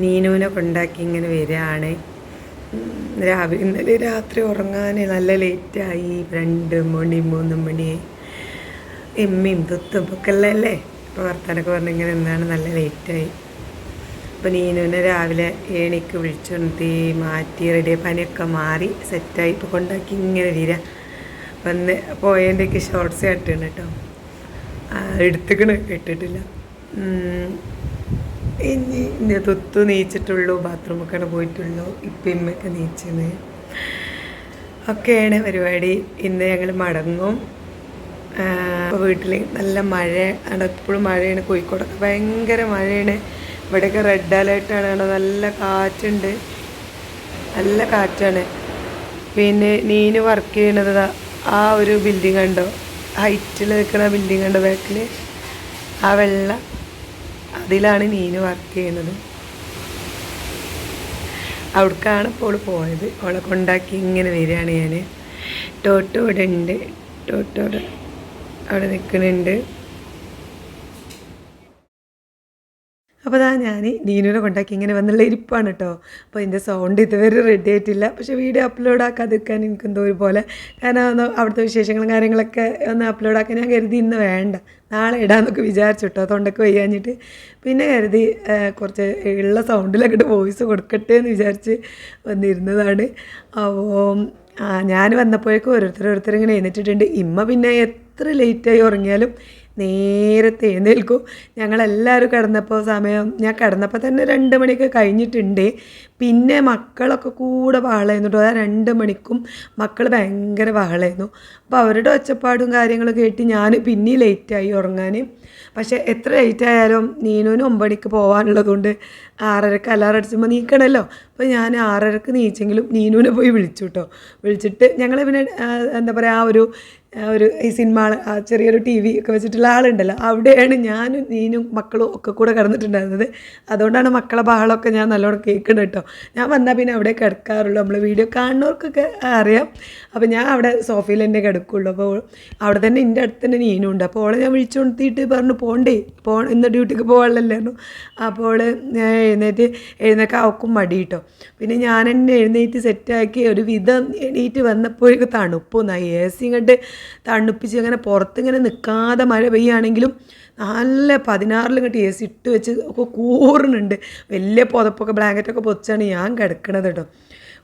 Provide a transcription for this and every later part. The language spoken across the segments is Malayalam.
നീനുവിനെ കൊണ്ടാക്കി ഇങ്ങനെ വരികയാണ്. രാവിലെ ഇന്നലെ രാത്രി ഉറങ്ങാൻ നല്ല ലേറ്റായി രണ്ട് മണി മൂന്ന് മണി. എമ്മയും തുത്തും ഒക്കെ അല്ലേ? ഇപ്പോൾ വർത്താനൊക്കെ പറഞ്ഞിങ്ങനെ എന്താണ് നല്ല ലേറ്റായി അപ്പോൾ നീനുവിനെ രാവിലെ ഏണിക്ക് വിളിച്ചുണർത്തി മാറ്റി റെഡി പനിയൊക്കെ മാറി സെറ്റായി ഇപ്പോൾ കൊണ്ടാക്കി ഇങ്ങനെ വരിക. വന്ന് പോയതിന്റെയൊക്കെ ഷോർട്ട്സ് കട്ടിണ് കേട്ടോ എടുത്തുക്കണ് ഇട്ടിട്ടില്ല. ഉം. ഇനി ഇന്ന് തൊത്തു നീച്ചിട്ടുള്ളൂ ബാത്റൂമൊക്കെയാണ് പോയിട്ടുള്ളൂ ഇപ്പം ഇമ്മയൊക്കെ നീച്ചത് ഒക്കെയാണ് പരിപാടി. ഇന്ന് ഞങ്ങൾ മടങ്ങും. വീട്ടിൽ നല്ല മഴ ആണ് എപ്പോഴും മഴയാണ്. കോഴിക്കോടൊക്കെ ഭയങ്കര മഴയാണ്. ഇവിടെയൊക്കെ റെഡ് അലേർട്ടാണ്. കാണാൻ നല്ല കാറ്റുണ്ട്. നല്ല കാറ്റാണ്. പിന്നെ നീന് വർക്ക് ചെയ്യണത് ആ ഒരു ബിൽഡിംഗ് കണ്ടോ? ഹൈറ്റിൽ നിൽക്കുന്ന ബിൽഡിംഗ് കണ്ടോ ബാക്കിൽ ആ വെള്ള അതിലാണ് നീനു വർക്ക് ചെയ്യുന്നത്. അവിടേക്കാണ് ഇപ്പോൾ പോയത്. അവളെ കൊണ്ടാക്കി ഇങ്ങനെ വരികയാണ് ഞാൻ ടോട്ടോ ഇവിടെ ഉണ്ട്. ടോട്ടോ അവിടെ നിൽക്കുന്നുണ്ട്. അപ്പോൾ അതാ ഞാൻ നീനുവിനെ കൊണ്ടാക്കി ഇങ്ങനെ വന്നുള്ള ഇരിപ്പാണ് കേട്ടോ അപ്പോൾ ഇതിന്റെ സൗണ്ട് ഇതുവരെ റെഡി ആയിട്ടില്ല. പക്ഷേ വീഡിയോ അപ്ലോഡ് ആക്കാതിരിക്കാൻ എനിക്ക് എന്തോ ഒരുപോലെ. കാരണം ഒന്ന് അവിടുത്തെ വിശേഷങ്ങളും കാര്യങ്ങളൊക്കെ ഒന്ന് അപ്ലോഡ് ആക്കാൻ ഞാൻ കരുതി ഇന്ന് വേണ്ട. നാളെ ഇടാന്നൊക്കെ വിചാരിച്ചു കേട്ടോ തൊണ്ടൊക്കെ വയ്യാഞ്ഞിട്ട്. പിന്നെ കരുതി കുറച്ച് ഉള്ള സൗണ്ടിലൊക്കെ വോയിസ് കൊടുക്കട്ടെ എന്ന് വിചാരിച്ച് വന്നിരുന്നതാണ്. അപ്പോൾ ഞാൻ വന്നപ്പോഴേക്കും ഓരോരുത്തർ ഓരോരുത്തർ ഇങ്ങനെ എഴുന്നേറ്റിട്ടുണ്ട്. ഇമ്മ പിന്നെ എത്ര ലേറ്റായി ഉറങ്ങിയാലും നേരത്തെ എഴുന്നേൽക്കും. ഞങ്ങളെല്ലാവരും കിടന്നപ്പോൾ സമയം ഞാൻ കിടന്നപ്പോൾ തന്നെ രണ്ട് മണിയൊക്കെ കഴിഞ്ഞിട്ടുണ്ട്. പിന്നെ മക്കളൊക്കെ കൂടെ ബഹളമായിരുന്നു ആ രണ്ട് മണിക്കും മക്കൾ ഭയങ്കര ബഹളമായിരുന്നു അപ്പോൾ അവരുടെ ഒച്ചപ്പാടും കാര്യങ്ങളും കേട്ട് ഞാൻ പിന്നെയും ലേറ്റായി ഉറങ്ങാൻ പക്ഷേ എത്ര ലേറ്റ് ആയാലും നീനുവിന് ഒമ്പണിക്ക് പോകാനുള്ളതുകൊണ്ട് ആറരക്ക് അലാറം അടിച്ചുമ്പോൾ നീക്കണമല്ലോ അപ്പോൾ ഞാൻ ആറരക്ക് നീച്ചെങ്കിലും നീനുവിനെ പോയി വിളിച്ചു കേട്ടോ വിളിച്ചിട്ട് ഞങ്ങൾ പിന്നെ എന്താ പറയുക ആ ഒരു ഒരു ഈ സിനിമ ആ ചെറിയൊരു ടി വി ഒക്കെ വെച്ചിട്ടുള്ള ആളുണ്ടല്ലോ. അവിടെയാണ് ഞാനും നീനും മക്കളും ഒക്കെ കൂടെ കിടന്നിട്ടുണ്ടായിരുന്നത്. അതുകൊണ്ടാണ് മക്കളെ ബഹളമൊക്കെ ഞാൻ നല്ലോണം കേൾക്കുന്നത് കേട്ടോ. ഞാൻ വന്നാൽ പിന്നെ അവിടെ കിടക്കാറുള്ളൂ. നമ്മൾ വീഡിയോ കാണുന്നവർക്കൊക്കെ അറിയാം. അപ്പോൾ ഞാൻ അവിടെ സോഫയിൽ തന്നെ കിടക്കുള്ളൂ. അപ്പോൾ അവിടെ തന്നെ എന്റെ അടുത്ത് തന്നെ നീനും ഉണ്ട്. അപ്പോൾ ഓളെ ഞാൻ വിളിച്ചുകൊണ്ടിട്ട് പറഞ്ഞു പോണ്ടേ പോ ഇന്ന് ഡ്യൂട്ടിക്ക് പോകാനുള്ളല്ലായിരുന്നു അപ്പോൾ ഞാൻ എഴുന്നേറ്റ് എഴുന്നേക്കാൻ അവക്കും മടി കേട്ടോ. പിന്നെ ഞാൻ തന്നെ എഴുന്നേറ്റ് സെറ്റാക്കി ഒരു വിധം എണീറ്റ് വന്നപ്പോഴേക്ക് സി ഇങ്ങോട്ട് തണുപ്പിച്ച് അങ്ങനെ പുറത്തിങ്ങനെ നിൽക്കാതെ മഴ പെയ്യുകയാണെങ്കിലും നല്ല പതിനാറിൽ ഇങ്ങോട്ട് എ സി ഇട്ട് വെച്ച് ഒക്കെ കൂറുന്നുണ്ട് വലിയ പുതപ്പൊക്കെ ബ്ലാങ്കറ്റൊക്കെ പൊച്ചാണ് ഞാൻ കിടക്കണത് കേട്ടോ.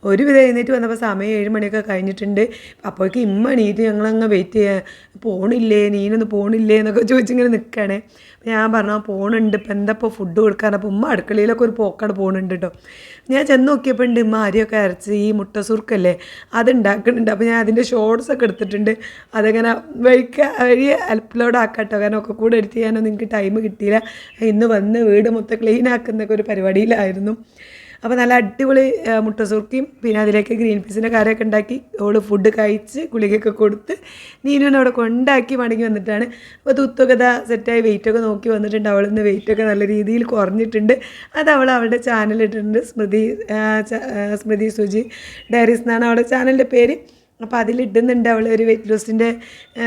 ഒരുവിധം എഴുന്നേറ്റ് വന്നപ്പോൾ സമയം ഏഴ് മണിയൊക്കെ കഴിഞ്ഞിട്ടുണ്ട്. അപ്പോഴേക്കും ഇമ്മ എണീറ്റ് ഞങ്ങളങ്ങ് വെയിറ്റ് ചെയ്യാൻ പോണില്ലേ? നീനൊന്ന് പോണില്ലേ? എന്നൊക്കെ ചോദിച്ചിങ്ങനെ നിൽക്കുകയാണേ ഞാൻ പറഞ്ഞു "ആ, പോണുണ്ട്. ഇപ്പം എന്താ ഇപ്പോൾ ഫുഡ് കൊടുക്കാൻ അപ്പോൾ ഉമ്മ അടുക്കളയിലൊക്കെ ഒരു പോക്കാട് പോണുണ്ട് കേട്ടോ ഞാൻ ചെന്ന് നോക്കിയപ്പോൾ ഉണ്ട് ഉമ്മ അരിയൊക്കെ അരച്ച് ഈ മുട്ട സുർക്കല്ലേ അത് ഉണ്ടാക്കുന്നുണ്ട് അപ്പോൾ ഞാൻ അതിന്റെ ഷോർട്സ് ഒക്കെ എടുത്തിട്ടുണ്ട്. അതങ്ങനെ വഴിക്ക വഴി അപ്ലോഡ് ആക്കാട്ടോ. കാരണം ഒക്കെ കൂടെ എടുത്ത് ചെയ്യാനൊന്നും എനിക്ക് ടൈം കിട്ടിയില്ല. ഇന്ന് വന്ന് വീട് മൊത്തം ക്ലീൻ ആക്കുന്നൊക്കെ ഒരു പരിപാടിയിലായിരുന്നു. അപ്പോൾ നല്ല അടിപൊളി മുട്ട സുർക്കിയും പിന്നെ അതിലേക്ക് ഗ്രീൻ പീസിന്റെ കറിയൊക്കെ ഉണ്ടാക്കി ഓൾ ഫുഡ് കഴിച്ച് ഗുളികയൊക്കെ കൊടുത്ത് നീനുവിനെ അവിടെ കൊണ്ടാക്കി മടങ്ങി വന്നിട്ടാണ്. അപ്പോൾ തുത്തൊക്കെ ഇതാ സെറ്റായി വെയിറ്റൊക്കെ നോക്കി വന്നിട്ടുണ്ട്. അവളിന്ന് വെയിറ്റൊക്കെ നല്ല രീതിയിൽ കുറഞ്ഞിട്ടുണ്ട്. അത് അവൾ അവളുടെ ചാനലിട്ടിട്ടുണ്ട് സ്മൃതി സ്മൃതി സുജി ഡയറീസ് എന്നാണ് അവളുടെ ചാനലിന്റെ പേര്. അപ്പോൾ അതിലിടുന്നുണ്ട് അവൾ ഒരു വെയിറ്റ് ലോസിന്റെ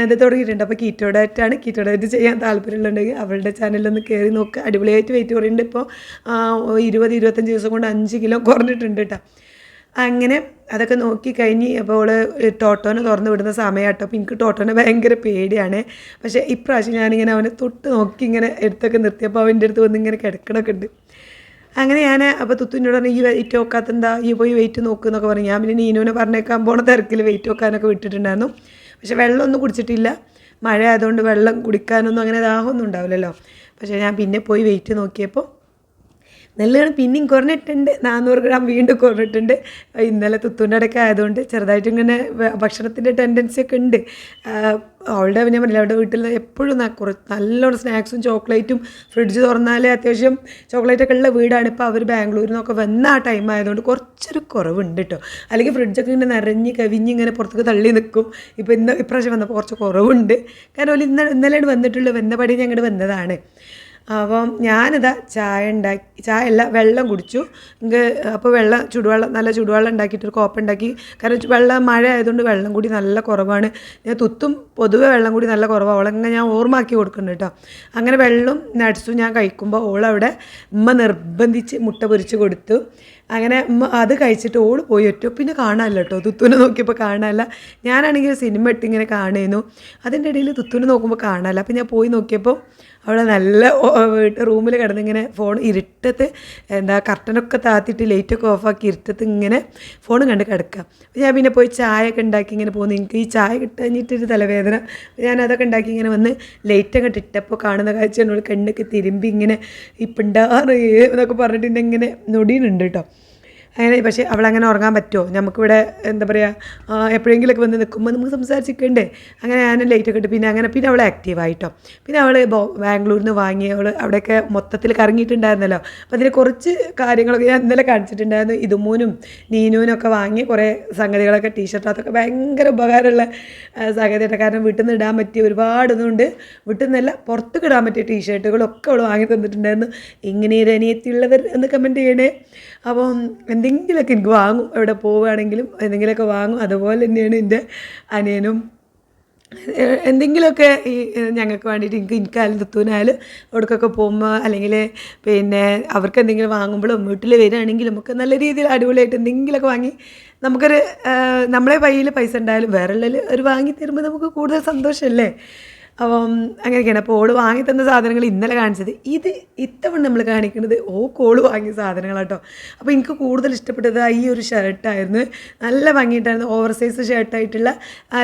ഇത് തുടങ്ങിയിട്ടുണ്ട്. അപ്പോൾ കീറ്റോ ഡയറ്റാണ് കീറ്റോ ഡയറ്റ് ചെയ്യാൻ താല്പര്യമുണ്ടെങ്കിൽ അവളുടെ ചാനലിലൊന്ന് കയറി നോക്കുക അടിപൊളിയായിട്ട് വെയിറ്റ് കുറയുന്നുണ്ട് ഇപ്പോൾ ഇരുപത് ഇരുപത്തഞ്ച് ദിവസം കൊണ്ട് അഞ്ച് കിലോ കുറഞ്ഞിട്ടുണ്ട് കേട്ടോ അങ്ങനെ അതൊക്കെ നോക്കി കഴിഞ്ഞ് അപ്പോൾ അവൾ ടോട്ടോനെ തുറന്ന് വിടുന്ന സമയം കേട്ടോ അപ്പോൾ എനിക്ക് ടോട്ടോനെ ഭയങ്കര പേടിയാണ്. പക്ഷേ ഇപ്രാവശ്യം ഞാനിങ്ങനെ അവനെ തൊട്ട് നോക്കി ഇങ്ങനെ എടുത്തൊക്കെ നിർത്തിയപ്പോൾ അവന്റെ അടുത്ത് വന്ന് ഇങ്ങനെ കിടക്കണമൊക്കെ ഉണ്ട്. അങ്ങനെ ഞാൻ അപ്പോൾ തുത്തുവിനോട് പറഞ്ഞു ഈ വെയിറ്റ് നോക്കാത്തെന്താ ഈ പോയി വെയിറ്റ് നോക്കുന്നൊക്കെ പറഞ്ഞു. ഞാൻ പിന്നെ നീനുവിനെ പറഞ്ഞേക്കാൻ പോണ തിരക്കിൽ വെയിറ്റ് നോക്കാനൊക്കെ വിട്ടിട്ടുണ്ടായിരുന്നു. പക്ഷേ വെള്ളമൊന്നും കുടിച്ചിട്ടില്ല. മഴ ആയതുകൊണ്ട് വെള്ളം കുടിക്കാനൊന്നും അങ്ങനെ ദാഹമൊന്നും ഉണ്ടാവില്ലല്ലോ. പക്ഷേ ഞാൻ പിന്നെ പോയി വെയിറ്റ് നോക്കിയപ്പോൾ നെല്ലുകൾ പിന്നെയും കുറഞ്ഞിട്ടുണ്ട്. നാനൂറ് ഗ്രാം വീണ്ടും കുറഞ്ഞിട്ടുണ്ട്. ഇന്നലെ തുത്തൂന്റെ ഇടയ്ക്ക് ആയതുകൊണ്ട് ചെറുതായിട്ട് ഇങ്ങനെ ഭക്ഷണത്തിന്റെ ടെൻഡൻസി ഒക്കെ ഉണ്ട്. അവളുടെ ഞാൻ പറഞ്ഞില്ല അവളുടെ വീട്ടിൽ എപ്പോഴും കുറച്ച് നല്ലോണം സ്നാക്സും ചോക്ലേറ്റും ഫ്രിഡ്ജ് തുറന്നാൽ അത്യാവശ്യം ചോക്ലേറ്റ് ഒക്കെ ഉള്ള വീടാണ്. ഇപ്പോൾ അവർ ബാംഗ്ലൂരിൽ നിന്നൊക്കെ വന്ന ആ ടൈം ആയതുകൊണ്ട് കുറച്ചൊരു കുറവുണ്ട് കേട്ടോ അല്ലെങ്കിൽ ഫ്രിഡ്ജൊക്കെ ഇങ്ങനെ നിറഞ്ഞ് കവിഞ്ഞ് ഇങ്ങനെ പുറത്തേക്ക് തള്ളി നിൽക്കും. ഇപ്പോൾ ഇന്ന് ഇപ്രാവശ്യം വന്നപ്പോൾ കുറച്ച് കുറവുണ്ട്. കാരണം അവർ ഇന്നലെ ഇന്നലെയാണ് വന്നിട്ടുള്ളൂ വന്ന പടി ഞങ്ങൾ വന്നതാണ്. അപ്പം ഞാനിതാ ചായ ഉണ്ടാക്കി ചായ അല്ല വെള്ളം കുടിച്ചു. എനിക്ക് അപ്പോൾ വെള്ളം ചുടുവെള്ളം നല്ല ചുടുവെള്ളം ഉണ്ടാക്കിയിട്ട് ഒരു കോപ്പ ഉണ്ടാക്കി. കാരണം വെള്ളം മഴ ആയതുകൊണ്ട് വെള്ളം കൂടി നല്ല കുറവാണ്. ഞാൻ തുത്തും പൊതുവെ വെള്ളം കൂടി നല്ല കുറവാണ് അവളങ്ങനെ ഞാൻ ഓർമ്മാക്കി കൊടുക്കുന്നുണ്ട് കേട്ടോ അങ്ങനെ വെള്ളം നട്സും ഞാൻ കഴിക്കുമ്പോൾ ഓളവിടെ ഉമ്മ നിർബന്ധിച്ച് മുട്ട പൊരിച്ച് കൊടുത്തു. അങ്ങനെ അത് കഴിച്ചിട്ട് ഓൾ പോയി ഒറ്റ പിന്നെ കാണാനില്ല കേട്ടോ. തുത്തുനെ നോക്കിയപ്പോൾ കാണാനില്ല. ഞാനാണെങ്കിൽ സിനിമ ഇട്ട് ഇങ്ങനെ കാണുന്നു അതിന്റെ ഇടയിൽ തുത്തുനെ നോക്കുമ്പോൾ കാണാനില്ല. അപ്പോൾ ഞാൻ പോയി നോക്കിയപ്പോൾ അവിടെ നല്ല റൂമിൽ കിടന്നിങ്ങനെ ഫോൺ ഇരുട്ടത്ത് എന്താ കർട്ടനൊക്കെ താത്തിയിട്ട് ലൈറ്റൊക്കെ ഓഫാക്കി ഇരുട്ടത്ത് ഇങ്ങനെ ഫോൺ കണ്ട് കിടക്കുക. ഞാൻ പിന്നെ പോയി ചായ ഒക്കെ ഉണ്ടാക്കി ഇങ്ങനെ പോകുന്നു. എനിക്ക് ഈ ചായ കിട്ടാഞ്ഞിട്ടൊരു തലവേദന. ഞാൻ അതൊക്കെ ഉണ്ടാക്കി ഇങ്ങനെ വന്ന് ലൈറ്റൊക്കെ ഇട്ടപ്പോൾ കാണുന്ന കാഴ്ച എന്നോട് കണ്ണൊക്കെ തിരുമ്പി ഇങ്ങനെ ഇപ്പിണ്ടാറ് എന്നൊക്കെ പറഞ്ഞിട്ട് ഇങ്ങനെ നൊടിയിലുണ്ട് കേട്ടോ. അങ്ങനെ പക്ഷേ അവളങ്ങനെ ഉറങ്ങാൻ പറ്റുമോ? നമുക്കിവിടെ എന്താ പറയുക എപ്പോഴെങ്കിലുമൊക്കെ വന്ന് നിൽക്കുമ്പോൾ നമുക്ക് സംസാരിച്ചിരിക്കണ്ടേ? അങ്ങനെ ഞാൻ ലൈറ്റൊക്കെ ഇട്ട് പിന്നെ അങ്ങനെ പിന്നെ അവൾ ആക്റ്റീവായിട്ടോ പിന്നെ അവൾ ബാംഗ്ലൂരിൽ നിന്ന് വാങ്ങി അവൾ അവിടെയൊക്കെ മൊത്തത്തിൽ കറങ്ങിയിട്ടുണ്ടായിരുന്നല്ലോ. അപ്പോൾ അതിൽ കുറച്ച് കാര്യങ്ങളൊക്കെ ഞാൻ ഇന്നലെ കാണിച്ചിട്ടുണ്ടായിരുന്നു. ഇതുമൂനും നീനൂനും ഒക്കെ വാങ്ങി കുറേ സംഗതികളൊക്കെ ടീഷർട്ട് അതൊക്കെ ഭയങ്കര ഉപകാരമുള്ള സംഗതിയാണ് കാരണം വീട്ടിൽ നിന്ന് ഇടാൻ പറ്റിയ ഒരുപാട് ഇതുകൊണ്ട് വീട്ടിൽ നിന്നല്ല പുറത്തേക്ക് ഇടാൻ പറ്റിയ ടീഷർട്ടുകളൊക്കെ അവൾ വാങ്ങി തന്നിട്ടുണ്ടായിരുന്നു. ഇങ്ങനെ ഒരു അനിയത്തിയുള്ളവർ എന്ന് കമന്റ് ചെയ്യണേ? അപ്പം എന്തെങ്കിലുമൊക്കെ എനിക്ക് വാങ്ങും. എവിടെ പോവുകയാണെങ്കിലും എന്തെങ്കിലുമൊക്കെ വാങ്ങും. അതുപോലെ തന്നെയാണ് എന്റെ അനിയനും. എന്തെങ്കിലുമൊക്കെ ഈ ഞങ്ങൾക്ക് വേണ്ടിയിട്ട് എനിക്ക് എനിക്കായാലും തത്തുവിനായാലും അവിടേക്കൊക്കെ പോകുമ്പോൾ അല്ലെങ്കിൽ പിന്നെ അവർക്ക് എന്തെങ്കിലും വാങ്ങുമ്പോഴും വീട്ടിൽ വരികയാണെങ്കിലും ഒക്കെ നല്ല രീതിയിൽ അടിപൊളിയായിട്ട് എന്തെങ്കിലുമൊക്കെ വാങ്ങി നമുക്കൊരു നമ്മളെ കയ്യിൽ പൈസ ഉണ്ടായാലും വേറെ ഒരു വാങ്ങി തരുമ്പോൾ നമുക്ക് കൂടുതൽ സന്തോഷമല്ലേ? അപ്പം അങ്ങനെയൊക്കെയാണ്. അപ്പോൾ ഓൾ വാങ്ങി തന്ന സാധനങ്ങൾ ഇന്നലെ കാണിച്ചത്. ഇത് ഇത്തവണ നമ്മൾ കാണിക്കുന്നത് ഓ കോൾ വാങ്ങിയ സാധനങ്ങളാട്ടോ അപ്പോൾ എനിക്ക് കൂടുതൽ ഇഷ്ടപ്പെട്ടത് ഈ ഒരു ഷർട്ടായിരുന്നു. നല്ല ഭംഗിയിട്ടായിരുന്നു ഓവർ സൈസ് ഷർട്ടായിട്ടുള്ള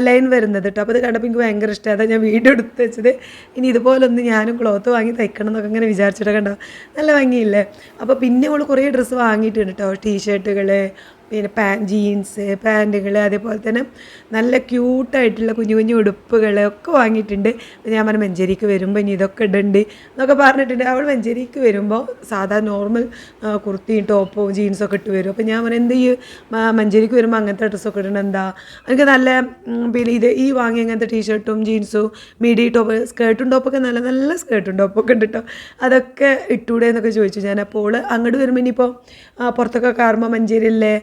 ലൈൻ വരുന്നത് കേട്ടോ അപ്പോൾ അത് കണ്ടപ്പോൾ എനിക്ക് ഭയങ്കര ഇഷ്ടമായി അതാ ഞാൻ വീഡിയോ എടുത്ത് വെച്ചത്. ഇനി ഇതുപോലൊന്ന് ഞാനും ക്ലോത്ത് വാങ്ങി തയ്ക്കണം എന്നൊക്കെ ഇങ്ങനെ വിചാരിച്ചിട്ടൊക്കെ കണ്ടോ നല്ല ഭംഗിയില്ലേ? അപ്പോൾ പിന്നെ അവൾ കുറേ ഡ്രസ്സ് വാങ്ങിയിട്ടുണ്ട് കേട്ടോ ടീഷർട്ടുകൾ പിന്നെ പാ ജീൻസ് പാന്റുകൾ അതേപോലെ തന്നെ നല്ല ക്യൂട്ടായിട്ടുള്ള കുഞ്ഞു കുഞ്ഞു ഉടുപ്പുകൾ ഒക്കെ വാങ്ങിയിട്ടുണ്ട്. ഞാൻ പറഞ്ഞു മഞ്ചേരിക്ക് വരുമ്പോൾ ഇനി ഇതൊക്കെ ഇടുന്നുണ്ട് എന്നൊക്കെ പറഞ്ഞിട്ടുണ്ട്. അവൾ മഞ്ചേരിക്ക് വരുമ്പോൾ സാധാ നോർമൽ കുർത്തിയും ടോപ്പും ജീൻസൊക്കെ ഇട്ട് വരും. അപ്പോൾ ഞാൻ പറഞ്ഞു എന്ത് ഈ മഞ്ചേരിക്ക് വരുമ്പോൾ അങ്ങനത്തെ ഡ്രസ്സൊക്കെ ഇടണം എന്താ? എനിക്ക് നല്ല പിന്നെ ഇത് ഈ വാങ്ങിയ അങ്ങനത്തെ ടീഷർട്ടും ജീൻസും മിഡി ടോപ്പ് സ്കേർട്ടും ടോപ്പൊക്കെ നല്ല നല്ല സ്കേർട്ടും ടോപ്പൊക്കെ ഉണ്ട് കേട്ടോ അതൊക്കെ ഇട്ടൂടെ എന്നൊക്കെ ചോദിച്ചു. ഞാൻ അപ്പോൾ അങ്ങോട്ട് വരുമ്പോൾ ഇനിയിപ്പോൾ പുറത്തൊക്കെ കയറുമ്പോൾ മഞ്ചേരിയിലെ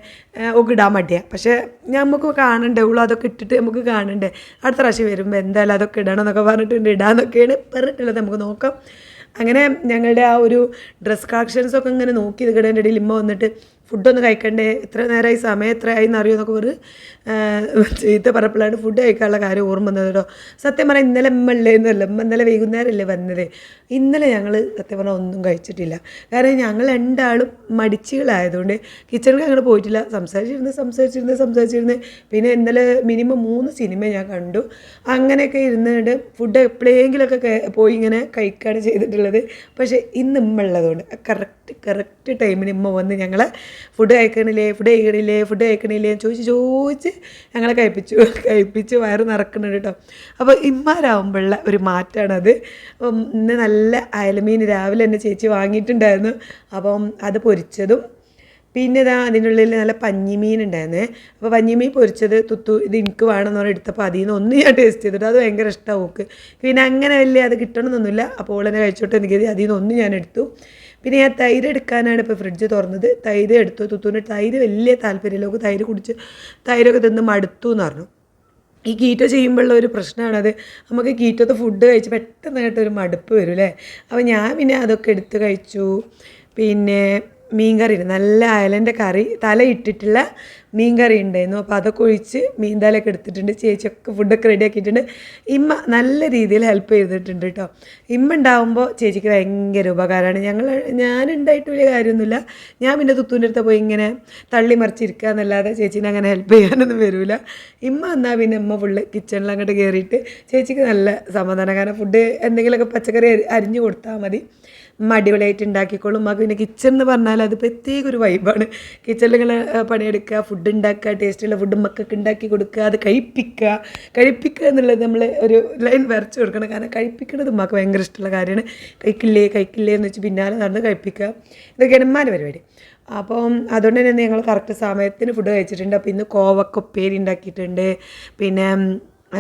ഒക്കെ ഇടാൻ മടിയാണ് പക്ഷേ നമുക്ക് കാണണ്ടേ ഉള്ളൂ അതൊക്കെ ഇട്ടിട്ട് നമുക്ക് കാണണ്ടേ. അടുത്ത പ്രാവശ്യം വരുമ്പോൾ എന്തായാലും അതൊക്കെ ഇടണം എന്നൊക്കെ പറഞ്ഞിട്ടുണ്ട് ഇടാന്നൊക്കെയാണ് പറഞ്ഞിട്ടുള്ളത്. നമുക്ക് നോക്കാം. അങ്ങനെ ഞങ്ങളുടെ ആ ഒരു ഡ്രസ് കളക്ഷൻസൊക്കെ ഇങ്ങനെ നോക്കി നിൽക്കണതിന്റെ ഇടയിൽ ഇമ്മ വന്നിട്ട് ഫുഡൊന്ന് കഴിക്കണ്ടേ എത്ര നേരമായി സമയം എത്രയായി എന്നറിയോ എന്നൊക്കെ ഒരു ചീത്ത പറയപ്പോഴാണ് ഫുഡ് കഴിക്കാനുള്ള കാര്യം ഓർമ്മ വന്നത് കേട്ടോ. സത്യം പറഞ്ഞാൽ ഇന്നലെ ഉമ്മ ഉള്ളതെന്നല്ല ഉമ്മ ഇന്നലെ വൈകുന്നേരമല്ലേ വന്നത്. ഇന്നലെ ഞങ്ങൾ സത്യം പറഞ്ഞാൽ ഒന്നും കഴിച്ചിട്ടില്ല. കാരണം ഞങ്ങൾ രണ്ടാളും മടിച്ചുകളായതുകൊണ്ട് കിച്ചണിൽ അങ്ങനെ പോയിട്ടില്ല. സംസാരിച്ചിരുന്ന് സംസാരിച്ചിരുന്ന് സംസാരിച്ചിരുന്ന്. പിന്നെ ഇന്നലെ മിനിമം മൂന്ന് സിനിമ ഞാൻ കണ്ടു. അങ്ങനെയൊക്കെ ഇരുന്നുകൊണ്ട് ഫുഡ് എപ്പോഴെങ്കിലുമൊക്കെ പോയി ഇങ്ങനെ കഴിക്കുകയാണ് ചെയ്തിട്ടുള്ളത്. പക്ഷേ ഇന്ന് ഇമ്മ ഉള്ളതുകൊണ്ട് കറക്റ്റ് കറക്റ്റ് ടൈമിന് ഇമ്മ വന്ന് ഞങ്ങളെ ഫുഡ് കഴിക്കണില്ലേ ഫുഡ് കഴിക്കണില്ലേ ഫുഡ് കഴിക്കണില്ലേ ചോദിച്ച് ചോദിച്ച് ഞങ്ങളെ കഴിപ്പിച്ചു കഴിപ്പിച്ച് വയറ് നിറക്കുന്നുണ്ട് കേട്ടോ. അപ്പോൾ ഇമ്മാരാകുമ്പോഴുള്ള ഒരു മാറ്റമാണത് അപ്പം ഇന്ന് നല്ല അയലമീൻ രാവിലെ തന്നെ ചേച്ചി വാങ്ങിയിട്ടുണ്ടായിരുന്നു. അപ്പം അത് പൊരിച്ചതും പിന്നെ ഇതാ അതിനുള്ളിൽ നല്ല പഞ്ഞിമീൻ ഉണ്ടായിരുന്നേ. അപ്പോൾ പഞ്ഞിമീൻ പൊരിച്ചത് തുത്തു ഇത് എനിക്ക് വേണമെന്ന് പറഞ്ഞാൽ എടുത്തപ്പോൾ അതിൽ നിന്ന് ഒന്ന് ഞാൻ ടേസ്റ്റ് ചെയ്തിട്ട് അത് ഭയങ്കര ഇഷ്ടമാണ് ഓക്ക്. പിന്നെ അങ്ങനെ വലിയ അത് കിട്ടണമെന്നൊന്നുമില്ല. അപ്പോൾ ഓളെന്നെ കഴിച്ചോട്ട് എനിക്ക് അതിൽ നിന്ന് ഞാൻ എടുത്തു. പിന്നെ ഞാൻ തൈര് എടുക്കാനാണ് ഇപ്പോൾ ഫ്രിഡ്ജ് തുറന്നത്. തൈര് എടുത്തു. തുത്തുവിന് തൈര് വലിയ താല്പര്യമില്ല. ഓക്ക് തൈര് കുടിച്ച് തൈരൊക്കെ തിന്ന് മടുത്തു എന്ന് പറഞ്ഞു. ഈ കീറ്റോ ചെയ്യുമ്പോഴുള്ള ഒരു പ്രശ്നമാണത് നമുക്ക് കീറ്റോത്തെ ഫുഡ് കഴിച്ച് പെട്ടെന്നായിട്ട് ഒരു മടുപ്പ് വരും അല്ലേ? അപ്പോൾ ഞാൻ പിന്നെ അതൊക്കെ എടുത്ത് കഴിച്ചു. പിന്നെ മീൻ കറി നല്ല അയലന്റെ കറി തല ഇട്ടിട്ടുള്ള മീൻ കറി ഉണ്ടായിരുന്നു. അപ്പോൾ അതൊക്കെ ഒഴിച്ച് മീൻ തലയൊക്കെ എടുത്തിട്ടുണ്ട്. ചേച്ചിയൊക്കെ ഫുഡൊക്കെ റെഡി ആക്കിയിട്ടുണ്ട്. ഇമ്മ നല്ല രീതിയിൽ ഹെൽപ്പ് ചെയ്തിട്ടുണ്ട് കേട്ടോ ഇമ്മ ഉണ്ടാവുമ്പോൾ ചേച്ചിക്ക് ഭയങ്കര ഉപകാരമാണ്. ഞങ്ങൾ ഞാനുണ്ടായിട്ട് വലിയ കാര്യമൊന്നുമില്ല. ഞാൻ പിന്നെ തുത്തൂന്റെ അടുത്ത് പോയി ഇങ്ങനെ തള്ളി മറിച്ചിരിക്കുക എന്നല്ലാതെ ചേച്ചീനെ അങ്ങനെ ഹെൽപ്പ് ചെയ്യാനൊന്നും വരില്ല ഇമ്മ എന്നാൽ പിന്നെ ഇമ്മ ഫുള്ള് കിച്ചണിൽ അങ്ങോട്ട് കയറിയിട്ട് ചേച്ചിക്ക് നല്ല സമാധാനം കാരണം ഫുഡ് എന്തെങ്കിലുമൊക്കെ പച്ചക്കറി അരി- അരിഞ്ഞു കൊടുത്താൽ മതി. അടിപൊളിയായിട്ട് ഉണ്ടാക്കിക്കോളും. ഉമ്മക്ക് പിന്നെ കിച്ചൺ എന്ന് പറഞ്ഞാൽ അത് പ്രത്യേക ഒരു വൈബാണ് കിച്ചണിൽ ഇങ്ങനെ പണിയെടുക്കുക ഫുഡ് ഉണ്ടാക്കുക ടേസ്റ്റുള്ള ഫുഡ് മക്കൾക്ക് ഉണ്ടാക്കി കൊടുക്കുക അത് കഴിപ്പിക്കുക. കഴിപ്പിക്കുക എന്നുള്ളത് നമ്മൾ ഒരു ലൈൻ വരച്ച് കൊടുക്കണം. കാരണം കഴിപ്പിക്കുന്നത് ഉമ്മക്ക് ഭയങ്കര ഇഷ്ടമുള്ള കാര്യമാണ്. കഴിക്കില്ലേ കഴിക്കില്ലേ എന്ന് വെച്ച് പിന്നാലെ നടന്ന് കഴിപ്പിക്കുക. ഇതൊക്കെയാണ് ഉമ്മാന്റെ പരിപാടി. അപ്പം അതുകൊണ്ട് തന്നെ ഞങ്ങൾ കറക്റ്റ് സമയത്തിന് ഫുഡ് കഴിച്ചിട്ടുണ്ട്. അപ്പോൾ ഇന്ന് കോവക്ക ഉപ്പേരി ഉണ്ടാക്കിയിട്ടുണ്ട്. പിന്നെ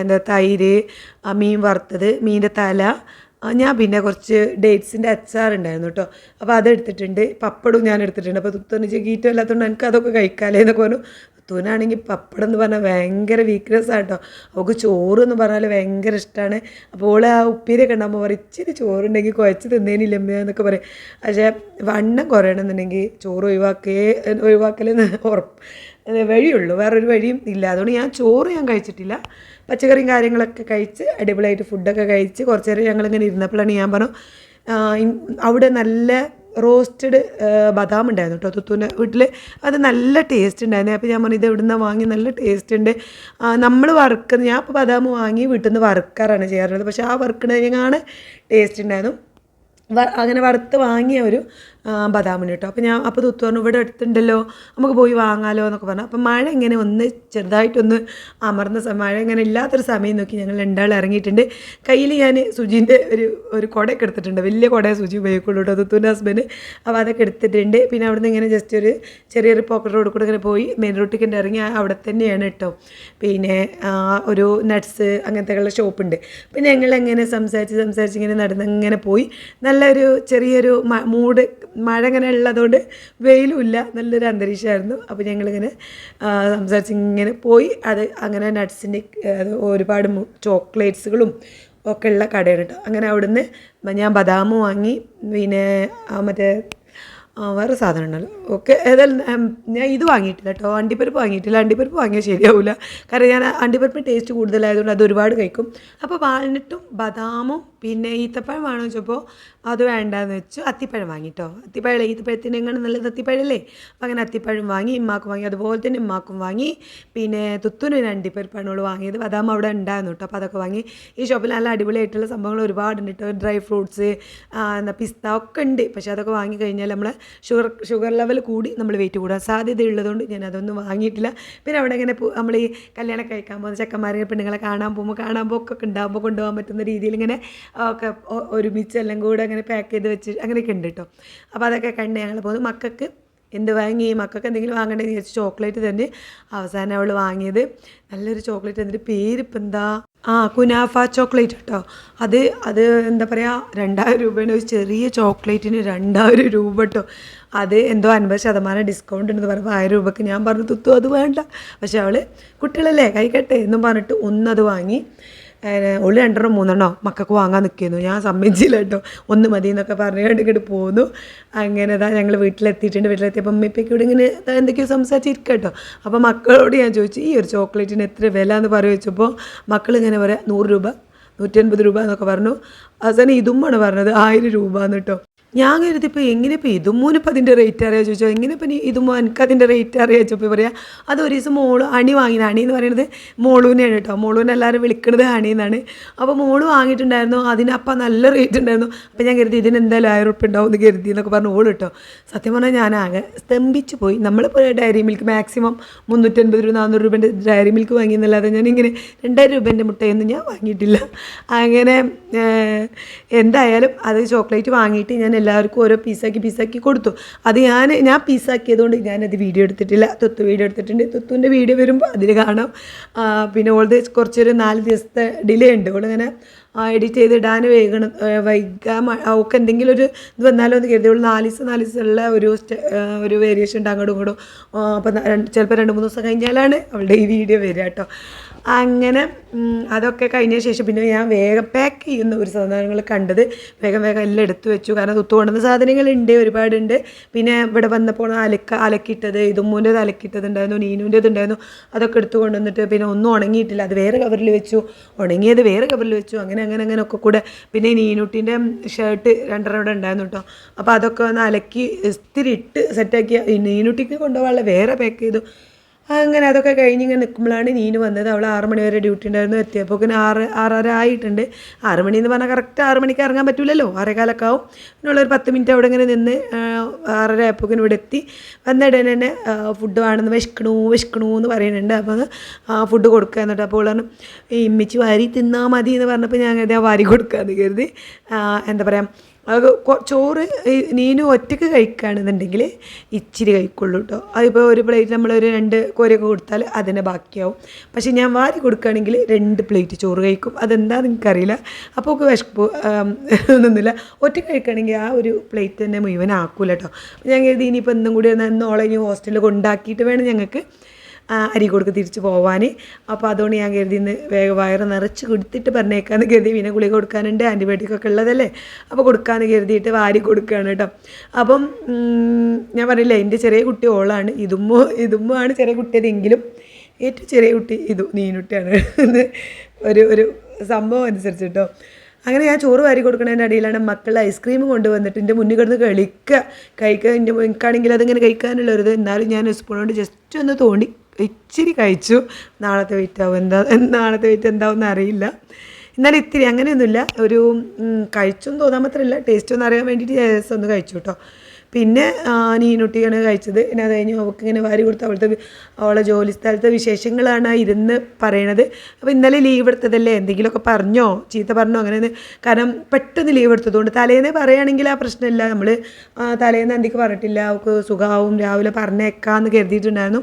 എന്താ തൈര് മീൻ വറുത്തത് മീന്റെ തല ഞാൻ പിന്നെ കുറച്ച് ഡേറ്റ്സിന്റെ അച്ചാർ ഉണ്ടായിരുന്നു കേട്ടോ അപ്പോൾ അതെടുത്തിട്ടുണ്ട്. പപ്പടവും ഞാൻ എടുത്തിട്ടുണ്ട്. അപ്പോൾ തുത്തൊന്ന് ചെക്കിയിട്ടും അല്ലാത്തതുകൊണ്ട് എനിക്ക് അതൊക്കെ കഴിക്കാമല്ലേ എന്നൊക്കെ പറഞ്ഞു. തുനാണെങ്കിൽ പപ്പടം എന്ന് പറഞ്ഞാൽ ഭയങ്കര വീക്ക്നെസ് ആട്ടോ അവൾക്ക് ചോറ് എന്ന് പറഞ്ഞാൽ ഭയങ്കര ഇഷ്ടമാണ് അപ്പോൾ ഓൾ ആ ഉപ്പീരൊക്കെ ഉണ്ടാകുമ്പോൾ പറയും ഇച്ചിരി ചോറുണ്ടെങ്കിൽ കുഴച്ച് തിന്നേനില്ലമ്മ എന്നൊക്കെ പറയും. പക്ഷേ വണ്ണം കുറയണമെന്നുണ്ടെങ്കിൽ ചോറ് ഒഴിവാക്കേ ഒഴിവാക്കലെന്ന് ഉറപ്പ് വഴിയുള്ളൂ. വേറൊരു വഴിയും ഇല്ല. അതുകൊണ്ട് ഞാൻ ചോറ് ഞാൻ കഴിച്ചിട്ടില്ല. പച്ചക്കറിയും കാര്യങ്ങളൊക്കെ കഴിച്ച് അടിപൊളിയായിട്ട് ഫുഡൊക്കെ കഴിച്ച് കുറച്ച് നേരം ഞങ്ങളിങ്ങനെ ഇരുന്നപ്പോഴാണ് ഞാൻ പറഞ്ഞു അവിടെ നല്ല റോസ്റ്റഡ് ബദാം ഉണ്ടായിരുന്നു കേട്ടോ തുത്തൂന്റെ വീട്ടിൽ അത് നല്ല ടേസ്റ്റ് ഉണ്ടായിരുന്നു. അപ്പോൾ ഞാൻ പറഞ്ഞു ഇത് ഇവിടുന്ന് വാങ്ങി നല്ല ടേസ്റ്റ് ഉണ്ട്. നമ്മൾ വർക്ക് ഞാൻ ഇപ്പോൾ ബദാം വാങ്ങി വീട്ടിൽ നിന്ന് വറുക്കാറാണ് ചെയ്യാറുള്ളത്. പക്ഷേ ആ വറുക്കണതിനാണ് ടേസ്റ്റ് ഉണ്ടായിരുന്നു. അങ്ങനെ വറുത്ത് വാങ്ങിയ ഒരു ബദാമിന് കേട്ടോ. അപ്പോൾ ഞാൻ അപ്പോൾ തുത്തു പറഞ്ഞു ഇവിടെ അടുത്തുണ്ടല്ലോ നമുക്ക് പോയി വാങ്ങാലോ എന്നൊക്കെ പറഞ്ഞു. അപ്പോൾ മഴ ഇങ്ങനെ ഒന്ന് ചെറുതായിട്ടൊന്ന് അമർന്ന സമയം മഴ ഇങ്ങനെ ഇല്ലാത്തൊരു സമയം നോക്കി ഞങ്ങൾ രണ്ടാൾ ഇറങ്ങിയിട്ടുണ്ട്. കയ്യിൽ ഞാൻ സുജീന്റെ ഒരു ഒരു കുടയൊക്കെ എടുത്തിട്ടുണ്ട്. വലിയ കുടയെ സുജി ഉപയോഗിക്കുള്ളൂ കേട്ടോ തുത്തുന്റെ ഹസ്ബൻഡ് അപ്പോൾ അതൊക്കെ എടുത്തിട്ടുണ്ട്. പിന്നെ അവിടുന്ന് ഇങ്ങനെ ജസ്റ്റ് ഒരു ചെറിയൊരു പോക്കറ്റ് റോഡ് കൂടെ ഇങ്ങനെ പോയി മെയിൻ റോട്ടിലേക്ക് ഇറങ്ങി അവിടെ തന്നെയാണ് കേട്ടോ. പിന്നെ ഒരു നട്ട്സ് അങ്ങനത്തെ ഷോപ്പുണ്ട് പിന്നെ ഞങ്ങൾ എങ്ങനെ സംസാരിച്ച് സംസാരിച്ച് ഇങ്ങനെ നടന്ന് ഇങ്ങനെ പോയി. നല്ലൊരു ചെറിയൊരു മൂഡ് മഴ അങ്ങനെ ഉള്ളതുകൊണ്ട് വെയിലും ഇല്ല നല്ലൊരു അന്തരീക്ഷമായിരുന്നു. അപ്പോൾ ഞങ്ങളിങ്ങനെ സംസാരിച്ച് ഇങ്ങനെ പോയി. അത് അങ്ങനെ നട്ട്സിന്റെ ഒരുപാട് ചോക്ലേറ്റ്സുകളും ഒക്കെ ഉള്ള കടയാണ് കേട്ടോ. അങ്ങനെ അവിടുന്ന് ഞാൻ ബദാം വാങ്ങി. പിന്നെ മറ്റേ വേറെ സാധനം ഉണ്ടല്ലോ. ഓക്കെ ഏതായാലും ഞാൻ ഇത് വാങ്ങിയിട്ടില്ല കേട്ടോ. അണ്ടിപ്പരിപ്പ് വാങ്ങിയിട്ടില്ല. അണ്ടിപ്പരിപ്പ് വാങ്ങിയാൽ ശരിയാവില്ല കാരണം ഞാൻ അണ്ടിപ്പരിപ്പിന് ടേസ്റ്റ് കൂടുതലായതുകൊണ്ട് അത് ഒരുപാട് കഴിക്കും. അപ്പോൾ വാൾനട്ടും ബദാമും പിന്നെ ഈത്തപ്പഴം വേണമെന്ന് വെച്ചപ്പോൾ അത് വേണ്ടാന്ന് വെച്ചു. അത്തിപ്പഴം വാങ്ങിട്ടോ. അത്തിപ്പഴം ഈത്തപ്പഴത്തിന് എങ്ങനെ നല്ലത് അത്തിപ്പഴമല്ലേ അപ്പം അങ്ങനെ അത്തിപ്പഴം വാങ്ങി ഇമ്മാക്കും വാങ്ങി അതുപോലെ തന്നെ ഇമ്മാക്കും വാങ്ങി. പിന്നെ തുത്തുന് അവൾ വാങ്ങിയത്. ബദാം അവിടെ ഉണ്ടായിരുന്നു കേട്ടോ. അപ്പോൾ അതൊക്കെ വാങ്ങി. ഈ ഷോപ്പിൽ നല്ല അടിപൊളിയായിട്ടുള്ള സംഭവങ്ങൾ ഒരുപാടുണ്ട് കേട്ടോ ഡ്രൈ ഫ്രൂട്ട്സ് എന്താ പിസ്ത ഒക്കെ ഉണ്ട്. പക്ഷേ അതൊക്കെ വാങ്ങി കഴിഞ്ഞാൽ നമ്മൾ ഷുഗർ ഷുഗർ ലെവൽ കൂടി നമ്മൾ വെയിറ്റ് കൂടാൻ സാധ്യതയുള്ളതുകൊണ്ട് ഞാൻ അതൊന്നും വാങ്ങിയിട്ടില്ല. പിന്നെ അവിടെ ഇങ്ങനെ നമ്മൾ ഈ കല്യാണം കഴിക്കാൻ പോകുന്ന ചെക്കന്മാരെ പെണ്ണുങ്ങളെ കാണാൻ പോകുമ്പോൾ കാണാൻ പോക്കൊക്കെ ഉണ്ടാകുമ്പോൾ കൊണ്ടുപോകാൻ പറ്റുന്ന രീതിയിൽ ഇങ്ങനെ ഒക്കെ ഒരുമിച്ച് എല്ലാം കൂടെ അങ്ങനെ പാക്ക് ചെയ്ത് വെച്ച് അങ്ങനെയൊക്കെ ഉണ്ട് കേട്ടോ അപ്പോൾ അതൊക്കെ കണ്ട് ഞങ്ങൾ പോകുന്നു മക്കൾക്ക് എന്ത് വാങ്ങി? മക്കൾക്ക് എന്തെങ്കിലും വാങ്ങണ്ടെന്ന് വിചാരിച്ച് ചോക്ലേറ്റ് തന്നെ അവസാനം അവൾ വാങ്ങിയത്. നല്ലൊരു ചോക്ലേറ്റ് എന്നിട്ട് പേരിപ്പോൾ എന്താ? ആ കുനാഫ ചോക്ലേറ്റ് കേട്ടോ അത് അത് എന്താ പറയുക രണ്ടായിരം രൂപയുടെ ഒരു ചെറിയ ചോക്ലേറ്റിന് രണ്ടായിരം രൂപ കേട്ടോ അത് എന്തോ അൻപത് ശതമാനം ഡിസ്കൗണ്ട് ഉണ്ടെന്ന് പറഞ്ഞപ്പോൾ ആയിരം രൂപക്ക് ഞാൻ പറഞ്ഞു തുത്തു അത് വേണ്ട. പക്ഷെ അവൾ കുട്ടികളല്ലേ കഴിക്കട്ടെ എന്നും പറഞ്ഞിട്ട് ഒന്നത് വാങ്ങി. ഉള്ളി രണ്ടെണ്ണോ മൂന്നെണ്ണോ മക്കൾക്ക് വാങ്ങാൻ നിൽക്കുന്നു ഞാൻ സമ്മതിച്ചില്ല കേട്ടോ. ഒന്ന് മതി എന്നൊക്കെ പറഞ്ഞു ഇങ്ങോട്ട് പോന്നു. അങ്ങനെ ഇതാ ഞങ്ങൾ വീട്ടിലെത്തിയിട്ടുണ്ട്. വീട്ടിലെത്തിയപ്പോൾ അമ്മയ്പ്പയ്ക്കൂടെ ഇങ്ങനെ ദാ എന്തൊക്കെയോ സംസാരിച്ചിരിക്കുക കേട്ടോ. അപ്പോൾ മക്കളോട് ഞാൻ ചോദിച്ചു ഈ ഒരു ചോക്ലേറ്റിന് എത്ര വില? എന്ന് പറയുവച്ചപ്പോൾ മക്കൾ ഇങ്ങനെ പറയാം നൂറ് രൂപ നൂറ്റി അൻപത് രൂപ എന്നൊക്കെ പറഞ്ഞു. അവസാനം ഇതുമാണ് പറഞ്ഞത് ആയിരം രൂപ എന്ന് കേട്ടോ. ഞാൻ കരുതി ഇപ്പോൾ എങ്ങനെ ഇപ്പോൾ ഇതുമൂനിപ്പോൾ അതിന്റെ റേറ്റ് അറിയാ ചോദിച്ചോ? എങ്ങനെ ഇപ്പം ഇതും എനിക്ക് അതിന്റെ റേറ്റ് അറിയാ ചോദിച്ചപ്പോൾ പറയാം അത് ഒരു ദിവസം മോൾ അണി വാങ്ങിയത് അണി എന്ന് പറയുന്നത് മോളൂനെയാണ് കേട്ടോ. മോളൂനെ എല്ലാവരും വിളിക്കുന്നത് അണി എന്നാണ്. അപ്പോൾ മോൾ വാങ്ങിയിട്ടുണ്ടായിരുന്നു. അതിനപ്പം നല്ല റേറ്റ് ഉണ്ടായിരുന്നു. അപ്പോൾ ഞാൻ കരുതി ഇതിന് എന്തായാലും ആയിരം ഉറുപ്പ് ഉണ്ടാവും എന്ന് കരുതി എന്നൊക്കെ പറഞ്ഞു ഓൾ കേട്ടോ. സത്യം പറഞ്ഞാൽ ഞാൻ ആകെ സ്തംഭിച്ച് പോയി. നമ്മളിപ്പോൾ ഡയറി മിൽക്ക് മാക്സിമം മുന്നൂറ്റൻപത് രൂപ നാനൂറ് രൂപേന്റെ ഡയറി മിൽക്ക് വാങ്ങിയെന്നല്ലാതെ ഇങ്ങനെ രണ്ടായിരം രൂപേന്റെ മുട്ടയൊന്നും ഞാൻ വാങ്ങിയിട്ടില്ല. അങ്ങനെ എന്തായാലും അത് ചോക്ലേറ്റ് വാങ്ങിയിട്ട് ഞാൻ എല്ലാവർക്കും ഓരോ പീസാക്കി പീസാക്കി കൊടുത്തു. അത് ഞാൻ ഞാൻ പീസാക്കിയതുകൊണ്ട് ഞാനത് വീഡിയോ എടുത്തിട്ടില്ല. തൊത്തു വീഡിയോ എടുത്തിട്ടുണ്ട്. തൊത്തുവിന്റെ വീഡിയോ വരുമ്പോൾ അതിൽ കാണാം. പിന്നെ ഓൾത് കുറച്ചൊരു നാല് ദിവസത്തെ ഡിലേ ഉണ്ട്. ഓളിങ്ങനെ എഡിറ്റ് ചെയ്ത് ഇടാൻ വൈകണം വൈകാൻ ഒക്കെ എന്തെങ്കിലും ഒരു ഇത് വന്നാലോ എന്ന് കരുതി. നാല് ദിവസം നാല് ദിവസമുള്ള ഒരു ഒരു വേരിയേഷൻ ഉണ്ട്. അങ്ങോട്ടും ഇങ്ങോട്ടും. അപ്പം ചിലപ്പോൾ രണ്ട് മൂന്ന് ദിവസം കഴിഞ്ഞാലാണ് അവളുടെ ഈ വീഡിയോ വരിക കേട്ടോ. അങ്ങനെ അതൊക്കെ കഴിഞ്ഞ ശേഷം പിന്നെ ഞാൻ വേഗം പാക്ക് ചെയ്യുന്ന ഒരു സാധനങ്ങൾ കണ്ടത്. വേഗം വേഗം എല്ലാം എടുത്തു വെച്ചു. കാരണം തുത്തു കൊണ്ടുവന്ന സാധനങ്ങളുണ്ട് ഒരുപാടുണ്ട്. പിന്നെ ഇവിടെ വന്നപ്പോൾ അലക്ക അലക്കിയിട്ടത് ഇതുമ്മൂന്റെത് അലക്കിയിട്ടതുണ്ടായിരുന്നു നീനുവിന്റെത് ഉണ്ടായിരുന്നു. അതൊക്കെ എടുത്തു കൊണ്ടുവന്നിട്ട് പിന്നെ ഒന്നും ഉണങ്ങിയിട്ടില്ല. അത് വേറെ കവറിൽ വെച്ചു. ഉണങ്ങിയത് വേറെ കവറിൽ വെച്ചു. അങ്ങനെ അങ്ങനെ അങ്ങനെ ഒക്കെ കൂടെ പിന്നെ നീനൂട്ടിന്റെ ഷർട്ട് രണ്ടരവിടെ ഉണ്ടായിരുന്നു കേട്ടോ അപ്പോൾ അതൊക്കെ ഒന്ന് അലക്കി ഇസ്തിരി ഇട്ട് സെറ്റാക്കി നീനൂട്ടിക്ക് കൊണ്ടുപോകാനുള്ള വേറെ പാക്ക് ചെയ്തു. അങ്ങനെ അതൊക്കെ കഴിഞ്ഞ് ഇങ്ങനെ നിൽക്കുമ്പോഴാണ് നീന് വന്നത്. അവൾ ആറ് മണി വരെ ഡ്യൂട്ടി ഉണ്ടായിരുന്നു. എത്തിയപ്പോൾ പിന്നെ ആറ് ആറര ആയിട്ടുണ്ട്. ആറ് മണി എന്ന് പറഞ്ഞാൽ കറക്റ്റ് ആറ് മണിക്ക് ഇറങ്ങാൻ പറ്റില്ലല്ലോ ആറേകാലൊക്കെ ആവും. പിന്നുള്ളൊരു പത്ത് മിനിറ്റ് അവിടെ ഇങ്ങനെ നിന്ന് ആറര ആയപ്പോൾ ഇവിടെ എത്തി. വന്നിടനെ തന്നെ ഫുഡ് വേണമെന്ന് വിശക്കണു വിശക്കണു എന്ന് പറയുന്നുണ്ട്. അപ്പോൾ ആ ഫുഡ് കൊടുക്കുക എന്നിട്ട് അപ്പോൾ പറഞ്ഞു ഈ ഇമ്മിച്ച് വാരി തിന്നാൽ മതി എന്ന് പറഞ്ഞപ്പോൾ ഞാൻ കരുതി ആ വാരി കൊടുക്കാമെന്ന് കരുതി. എന്താ പറയുക ചോറ് നീനും ഒറ്റയ്ക്ക് കഴിക്കുകയാണെന്നുണ്ടെങ്കിൽ ഇച്ചിരി കഴിക്കുള്ളൂ കേട്ടോ അതിപ്പോൾ ഒരു പ്ലേറ്റ് നമ്മൾ ഒരു രണ്ട് കോരിയൊക്കെ കൊടുത്താൽ അതിനെ ബാക്കിയാവും. പക്ഷേ ഞാൻ വാരി കൊടുക്കുകയാണെങ്കിൽ രണ്ട് പ്ലേറ്റ് ചോറ് കഴിക്കും. അതെന്താ നിങ്ങൾക്ക് അറിയില്ല അപ്പോൾ ഒക്കെ വിശപ്പ് ഒന്നുമില്ല ഒറ്റയ്ക്ക് കഴിക്കുകയാണെങ്കിൽ ആ ഒരു പ്ലേറ്റ് തന്നെ മുഴുവൻ ആക്കൂല കേട്ടോ ഞാൻ കരുതി ഇനിയിപ്പോൾ എന്തും കൂടി ഒന്ന് ഓളെ ഇനി ഹോസ്റ്റലിൽ കൊണ്ടാക്കിയിട്ട് വേണം ഞങ്ങൾക്ക് അരീക്കോടുക്ക് തിരിച്ച് പോവാൻ അപ്പോൾ അതുകൊണ്ട് ഞാൻ കരുതി ഇന്ന് വേഗം വയറ് നിറച്ച് കൊടുത്തിട്ട് പറഞ്ഞേക്കാന്ന് കരുതി പിന്നെ ഗുളിക കൊടുക്കാനുണ്ട് ആന്റിബയോട്ടിക് ഒക്കെ ഉള്ളതല്ലേ? അപ്പോൾ കൊടുക്കാമെന്ന് കരുതിയിട്ട് വാരി കൊടുക്കുകയാണ് കേട്ടോ. അപ്പം ഞാൻ പറഞ്ഞില്ലേ എന്റെ ചെറിയ കുട്ടി ഓളാണ്. ഇതുമ്മോ ഇതുമ്മോ ആണ് ചെറിയ കുട്ടിയതെങ്കിലും ഏറ്റവും ചെറിയ കുട്ടി ഇതു നീനുട്ടിയാണ്. ഒരു ഒരു സംഭവം അനുസരിച്ച് കേട്ടോ. അങ്ങനെ ഞാൻ ചോറ് വാരി കൊടുക്കുന്നതിന്റെ അടിയിലാണ് മക്കൾ ഐസ്ക്രീം കൊണ്ടുവന്നിട്ട് എന്റെ മുന്നിൽ കിടന്ന് കളിക്കുക കഴിക്കുക എന്റെ എനിക്കാണെങ്കിൽ അതിങ്ങനെ കഴിക്കാനുള്ളൊരു എന്നാലും ഞാൻ സ്പൂൺ കൊണ്ട് ജസ്റ്റ് ഒന്ന് തോണ്ടി ഇച്ചിരി കഴിച്ചു. നാളത്തെ വെയിറ്റ് ആവും. എന്താ നാളത്തെ വെയിറ്റ് എന്താവും അറിയില്ല എന്നാലും ഇത്തിരി അങ്ങനെയൊന്നുമില്ല. ഒരു കഴിച്ചും തോന്നാൻ മാത്രമല്ല ടേസ്റ്റ് ഒന്ന് അറിയാൻ വേണ്ടിയിട്ട് ഏകദേശം ഒന്ന് കഴിച്ചു കേട്ടോ പിന്നെ നീനുട്ടിയാണ് കഴിച്ചത്. പിന്നെ അത് കഴിഞ്ഞ് അവൾക്ക് ഇങ്ങനെ വാരി കൊടുത്ത് അവളുടെ അവളെ ജോലി സ്ഥലത്തെ വിശേഷങ്ങളാണ് ഇരുന്ന് പറയണത്. അപ്പോൾ ഇന്നലെ ലീവ് എടുത്തതല്ലേ? എന്തെങ്കിലുമൊക്കെ പറഞ്ഞോ? ചീത്ത പറഞ്ഞോ? അങ്ങനെ കാരണം പെട്ടെന്ന് ലീവ് എടുത്തതുകൊണ്ട് തലേന്ന് പറയുകയാണെങ്കിൽ ആ പ്രശ്നമില്ല. നമ്മൾ തലേന്ന് എന്തൊക്കെ പറഞ്ഞിട്ടില്ല. അവൾക്ക് സുഖമാവും. രാവിലെ പറഞ്ഞേക്കാന്ന് കരുതിയിട്ടുണ്ടായിരുന്നു.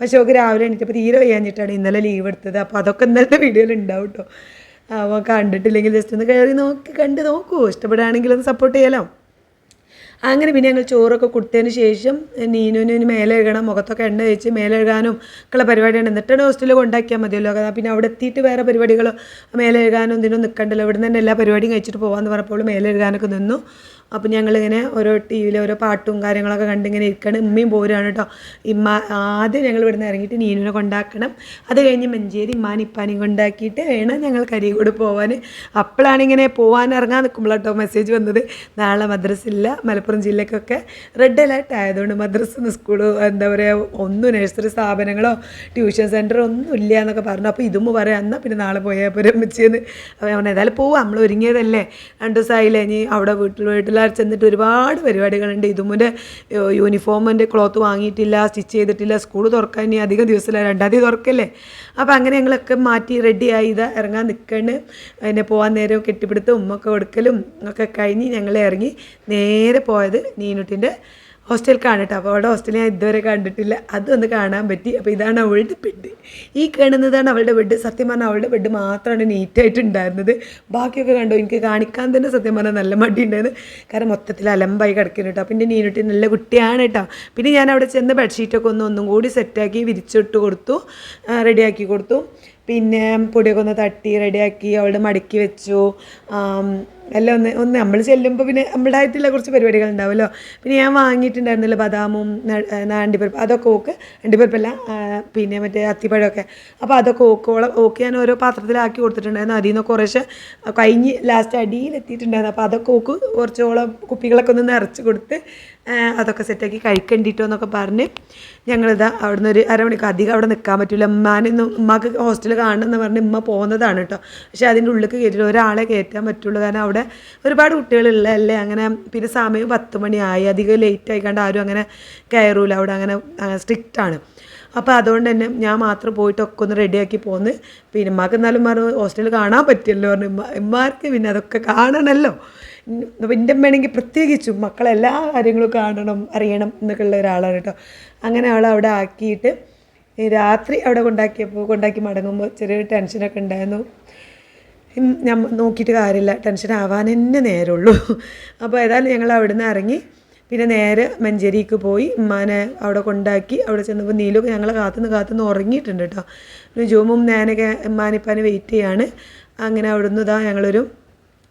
പക്ഷേ അവൾക്ക് രാവിലെ എണീറ്റപ്പോൾ തീരെ വയ്യാഞ്ഞിട്ടാണ് ഇന്നലെ ലീവ് എടുത്തത്. അപ്പോൾ അതൊക്കെ ഇന്നലത്തെ വീഡിയോയിൽ ഉണ്ടാവും കേട്ടോ അപ്പോൾ കണ്ടിട്ടില്ലെങ്കിൽ ജസ്റ്റ് ഒന്ന് കയറി നോക്കി കണ്ട് നോക്കൂ. ഇഷ്ടപ്പെടുകയാണെങ്കിൽ ഒന്ന് സപ്പോർട്ട് ചെയ്യാലോ? അങ്ങനെ പിന്നെ ഞങ്ങൾ ചോറൊക്കെ കൊടുത്തതിന് ശേഷം നീനുവിന് മേലെ എഴുകണം മുഖത്തൊക്കെ എണ്ണ തേച്ച് മേലെ എഴുകാനും ഒക്കെയുള്ള പരിപാടിയാണ്. എന്നിട്ടാണ് ഹോസ്റ്റലിൽ കൊണ്ടാക്കിയാൽ മതിയല്ലോ. കഥ പിന്നെ അവിടെ എത്തിയിട്ട് വേറെ പരിപാടികളോ മേലെ എഴുകാനും ഇതിനും നിൽക്കണ്ടല്ലോ ഇവിടെ നിന്ന് തന്നെ എല്ലാ പരിപാടിയും കഴിച്ചിട്ട് പോകാമെന്ന് പറഞ്ഞപ്പോൾ മേലെ എഴുകാനൊക്കെ നിന്നു. അപ്പോൾ ഞങ്ങളിങ്ങനെ ഓരോ ടി വിയിൽ ഓരോ പാട്ടും കാര്യങ്ങളൊക്കെ കണ്ടിങ്ങനെ ഇരിക്കണം. ഉമ്മയും പോരാണ് കേട്ടോ ഇമ്മ ആദ്യം ഞങ്ങൾ ഇവിടുന്ന് ഇറങ്ങിയിട്ട് നീനുവിനെ കൊണ്ടാക്കണം. അത് കഴിഞ്ഞ് മഞ്ചേരി ഇമ്മാനും ഇപ്പാനെയും കൊണ്ടാക്കിയിട്ട് വേണം ഞങ്ങൾ കരികൂട് പോകാൻ അപ്പോഴാണ് ഇങ്ങനെ പോകാൻ ഇറങ്ങാൻ നിൽക്കുമ്പോൾ കേട്ടോ മെസ്സേജ് വന്നത്. നാളെ മദ്രസ ഇല്ല മലപ്പുറം ജില്ലക്കൊക്കെ റെഡ് അലേർട്ട് ആയതുകൊണ്ട് മദ്രസ സ്കൂൾ എന്താ പറയുക ഒന്നും നഴ്സറി സ്ഥാപനങ്ങളോ ട്യൂഷൻ സെന്ററോ ഒന്നും ഇല്ല എന്നൊക്കെ പറഞ്ഞു. അപ്പോൾ ഇതും പറയാം എന്നാൽ പിന്നെ നാളെ പോയാൽ പോരെ വെച്ചെന്ന് അപ്പോൾ ഞാൻ ഏതായാലും പോവാം നമ്മൾ ഒരുങ്ങിയതല്ലേ. രണ്ട് ദിവസമായില്ലേ ഇനി അവിടെ വീട്ടിൽ വീട്ടിലാർ ചെന്നിട്ട് ഒരുപാട് പരിപാടികളുണ്ട്. ഇതുമുന്റെ യൂണിഫോമിന്റെ ക്ലോത്ത് വാങ്ങിയിട്ടില്ല സ്റ്റിച്ച് ചെയ്തിട്ടില്ല സ്കൂൾ തുറക്കാൻ ഇനി അധികം ദിവസമില്ല രണ്ടാം തീയതി തുറക്കല്ലേ. അപ്പോൾ അങ്ങനെ ഞങ്ങളൊക്കെ മാറ്റി റെഡിയായി ഇതാ ഇറങ്ങാൻ നിൽക്കണ് അതിനെ പോകാൻ നേരം കെട്ടിപ്പിടുത്ത് ഉമ്മൊക്കെ കൊടുക്കലും ഒക്കെ കഴിഞ്ഞ് ഞങ്ങൾ ഇറങ്ങി നേരെ പോയത് നീനുട്ടിന്റെ ഹോസ്റ്റലിലേക്കാണ് കേട്ടോ അപ്പോൾ അവിടെ ഹോസ്റ്റലിൽ ഞാൻ ഇതുവരെ കണ്ടിട്ടില്ല. അതൊന്ന് കാണാൻ പറ്റി. അപ്പോൾ ഇതാണ് അവളുടെ ബെഡ് ഈ കാണുന്നതാണ് അവളുടെ ബെഡ് സത്യം പറഞ്ഞാൽ അവളുടെ ബെഡ് മാത്രമാണ് നീറ്റായിട്ട് ഉണ്ടായിരുന്നത്. ബാക്കിയൊക്കെ കണ്ടോ? എനിക്ക് കാണിക്കാൻ തന്നെ സത്യം പറഞ്ഞാൽ നല്ല മടി ഉണ്ടായിരുന്നു. കാരണം മൊത്തത്തിൽ അലമ്പായി കിടക്കുന്നു കേട്ടോ. പിന്നെ നീനുട്ടി നല്ല കുട്ടിയാണ് കേട്ടോ. പിന്നെ ഞാൻ അവിടെ ചെന്ന് ബെഡ്ഷീറ്റൊക്കെ ഒന്ന് ഒന്നും കൂടി സെറ്റാക്കി വിരിച്ചിട്ട് കൊടുത്തു. റെഡിയാക്കി കൊടുത്തു. പിന്നെ പൊടിയൊക്കെ ഒന്ന് തട്ടി റെഡിയാക്കി അവളുടെ മടക്കി വെച്ചു. ആം, എല്ലാം ഒന്ന് ഒന്ന് നമ്മൾ ചെല്ലുമ്പോൾ പിന്നെ നമ്മുടെ നമ്മുടേതായിട്ടുള്ള കുറച്ച് പരിപാടികൾ ഉണ്ടാവുമല്ലോ പിന്നെ ഞാൻ വാങ്ങിയിട്ടുണ്ടായിരുന്നല്ലോ ബദാമും അണ്ടിപ്പരിപ്പ് അതൊക്കെ ഓക്ക് അണ്ടിപ്പരിപ്പല്ല പിന്നെ മറ്റേ അത്തിപ്പഴമൊക്കെ. അപ്പോൾ അതൊക്കെ ഓക്കോളം ഓക്ക് ഞാൻ ഓരോ പാത്രത്തിലാക്കി കൊടുത്തിട്ടുണ്ടായിരുന്നു. അതിൽ നിന്ന് കുറേശ്ശെ കഴിഞ്ഞ് ലാസ്റ്റ് അടിയിലെത്തിയിട്ടുണ്ടായിരുന്നു. അപ്പോൾ അതൊക്കെ ഓക്ക് കുറച്ചോളം കുപ്പികളൊക്കെ ഒന്ന് നിറച്ച് കൊടുത്ത് അതൊക്കെ സെറ്റാക്കി കഴിക്കണ്ടിട്ടോ എന്നൊക്കെ പറഞ്ഞ് ഞങ്ങളിതാ അവിടുന്ന് ഒരു അരമണിക്കൂർ അധികം അവിടെ നിൽക്കാൻ പറ്റില്ല ഉമ്മാനൊന്നും ഉമ്മാക്ക് ഹോസ്റ്റലിൽ കാണണമെന്ന് പറഞ്ഞ് ഉമ്മ പോകുന്നതാണ് കേട്ടോ. പക്ഷേ അതിന്റെ ഉള്ളിൽ കയറ്റില്ല ഒരാളെ കയറ്റാൻ പറ്റുള്ളൂ. കാരണം അവിടെ ഒരുപാട് കുട്ടികളുള്ളതല്ലേ അങ്ങനെ പിന്നെ സമയം പത്ത് മണിയായി അധികം ലേറ്റ് ആയിക്കാണ്ട് ആരും അങ്ങനെ കയറൂല അവിടെ അങ്ങനെ സ്ട്രിക്റ്റ് ആണ്. അപ്പോൾ അതുകൊണ്ട് തന്നെ ഞാൻ മാത്രം പോയിട്ട് ഒക്കെ ഒന്ന് റെഡിയാക്കി പോന്ന്. പിന്നെ ഉമ്മാക്ക് എന്നാലും പറഞ്ഞു ഹോസ്റ്റലിൽ കാണാൻ പറ്റിയല്ലോ പറഞ്ഞു. ഉമ്മ പിന്നെ അതൊക്കെ കാണണമല്ലോ എന്റെ അമ്മയാണെങ്കിൽ പ്രത്യേകിച്ചും മക്കളെല്ലാ കാര്യങ്ങളും കാണണം അറിയണം എന്നൊക്കെ ഉള്ള ഒരാളാണ് കേട്ടോ. അങ്ങനെ അവളെ അവിടെ ആക്കിയിട്ട് രാത്രി അവിടെ കൊണ്ടാക്കിയപ്പോൾ കൊണ്ടാക്കി മടങ്ങുമ്പോൾ ചെറിയൊരു ടെൻഷനൊക്കെ ഉണ്ടായിരുന്നു. ഞാൻ നോക്കിയിട്ട് കാര്യമില്ല. ടെൻഷൻ ആവാൻ തന്നെ നേരമുള്ളൂ. അപ്പോൾ ഏതായാലും ഞങ്ങൾ അവിടെ നിന്ന് ഇറങ്ങി. പിന്നെ നേരെ മഞ്ചേരിക്ക് പോയി ഉമ്മാനെ അവിടെ കൊണ്ടാക്കി അവിടെ ചെന്നപ്പോൾ നീലൊക്കെ ഞങ്ങളെ കാത്തുനിന്ന് കാത്തുനിന്ന് ഉറങ്ങിയിട്ടുണ്ട് കേട്ടോ ജൂമും ഞാനൊക്കെ ഉമ്മാനിപ്പാനെ വെയിറ്റ് ചെയ്യാണ്. അങ്ങനെ അവിടെ നിന്ന് ഇതാ ഞങ്ങളൊരു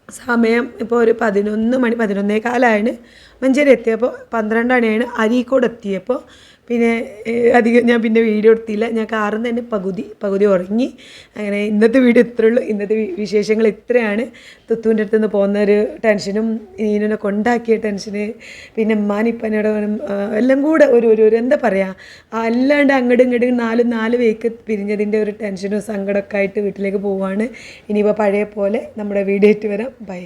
സമയം ഇപ്പോൾ ഒരു പതിനൊന്ന് മണി പതിനൊന്നേ കാലമാണ് മഞ്ചേരി എത്തിയപ്പോൾ പന്ത്രണ്ട് മണിയാണ് അരീക്കോട് എത്തിയപ്പോൾ പിന്നെ അധികം ഞാൻ പിന്നെ വീഡിയോ എടുത്തില്ല. ഞാൻ കാറിൽ തന്നെ പകുതി പകുതി ഉറങ്ങി. അങ്ങനെ ഇന്നത്തെ വീഡിയോ ഇത്രേ ഉള്ളൂ. ഇന്നത്തെ വിശേഷങ്ങൾ ഇത്രയാണ്. തുത്തുവിന്റെ അടുത്ത് നിന്ന് പോകുന്ന ഒരു ടെൻഷനും നീനുനെ കൊണ്ടാക്കിയ ടെൻഷന് പിന്നെ ഉമ്മാനിപ്പനോട് എല്ലാം കൂടെ ഒരു ഒരു ഒരു എന്താ പറയുക അല്ലാണ്ട് അങ്ങോട്ടും ഇങ്ങോട്ടും നാല് നാല് വേക്ക് പിരിഞ്ഞതിന്റെ ഒരു ടെൻഷനും സങ്കടമൊക്കെ ആയിട്ട് വീട്ടിലേക്ക് പോവുകയാണ് ഇനിയിപ്പോൾ പഴയ പോലെ നമ്മുടെ വീഡിയോ ആയിട്ട് വരാം. ബൈ